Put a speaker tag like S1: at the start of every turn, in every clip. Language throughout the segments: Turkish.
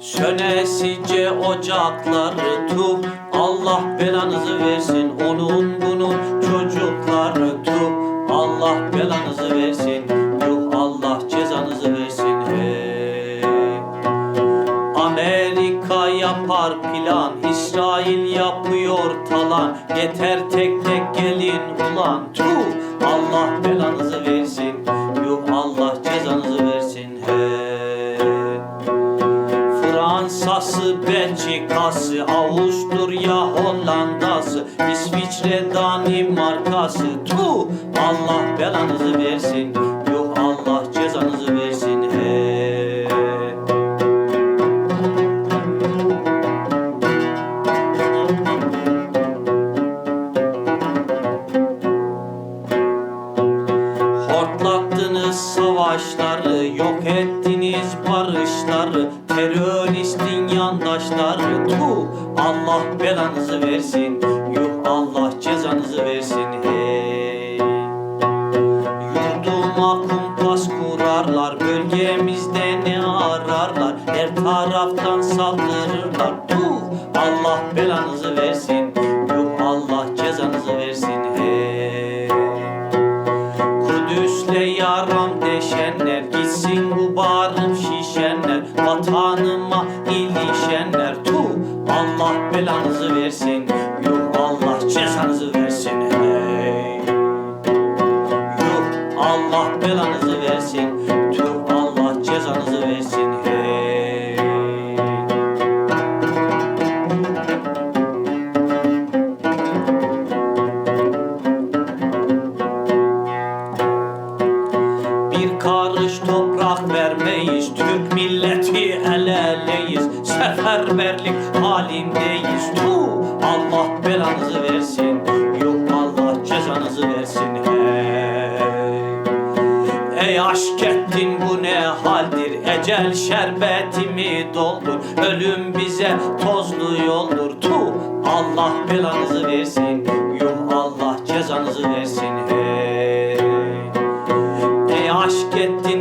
S1: Sönesice ocakları tuh Allah belanızı versin onun bunun çocukları tuh Allah belanızı versin yuh Allah cezanızı versin. Hey. Amerika yapar plan İsrail yapıyor talan. Yeter tek tek gelin ulan Tuh Allah belanızı versin Yuh Allah cezanızı versin. Hey Fransası, Belçikası, Avusturya, Hollandası, İsviçre, Danimarkası, tu Allah belanızı versin, savaşları, yok ettiniz barışları. Teröristin yandaşları, tu Allah belanızı versin. Yuh Allah cezanızı versin. Hey. Yurduma kumpas kurarlar. Bölgemizde ne ararlar? Her taraftan saldırırlar. Tuh Allah belanızı versin Gitsin bu barım şişenler Vatanıma ilişenler. Tuh Allah belanızı versin. Yuh Allah cezanızı versin. Hey. Yuh Allah belanızı vermeyiz Türk milleti el eleyiz Seferberlik halindeyiz. Tu Allah belanızı versin Yuh Allah cezanızı versin. Hey! Ey aşk ettin bu ne haldir? Ecel şerbetimi doldur Ölüm bize tozlu yoldur. Tu Allah belanızı versin Yuh Allah cezanızı versin. Hey! Ey aşk ettin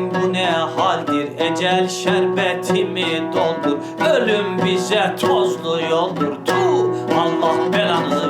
S1: Ecel şerbetimi doldur. Ölüm bize tozlu yoldur. Tu Allah belanızı